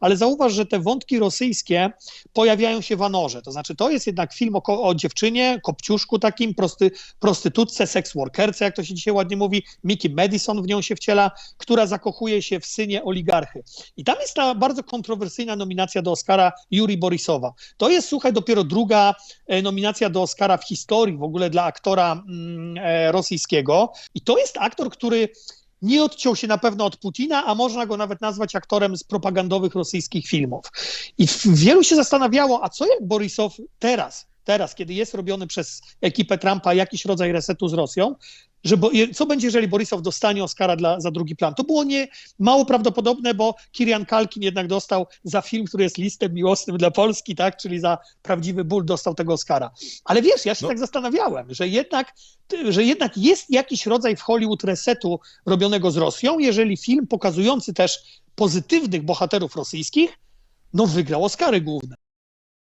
ale zauważ, że te wątki rosyjskie pojawiają się w Anorze. To znaczy, to jest jednak film o, o dziewczynie, kopciuszku takim, prosty, prostytutce, seks workerce, jak to się dzisiaj ładnie mówi. Mickey Madison w nią się wciela, która zakochuje się w synie oligarchy. I tam jest ta bardzo kontrowersyjna nominacja do Oscara Juri Borisowa. To jest, słuchaj, dopiero druga e, nominacja do Oscara w historii w ogóle dla aktora mm, e, rosyjskiego. I to jest aktor, który nie odciął się na pewno od Putina, a można go nawet nazwać aktorem z propagandowych rosyjskich filmów. I wielu się zastanawiało, a co jak Borisow teraz, teraz, kiedy jest robiony przez ekipę Trumpa jakiś rodzaj resetu z Rosją, że bo, co będzie, jeżeli Borisow dostanie Oscara dla, za drugi plan? To było nie mało prawdopodobne, bo Kirian Kalkin jednak dostał za film, który jest listem miłosnym dla Polski, tak, czyli za prawdziwy ból dostał tego Oscara. Ale wiesz, ja się No. tak zastanawiałem, że jednak, że jednak jest jakiś rodzaj w Hollywood resetu robionego z Rosją, jeżeli film pokazujący też pozytywnych bohaterów rosyjskich, no wygrał Oscary główne.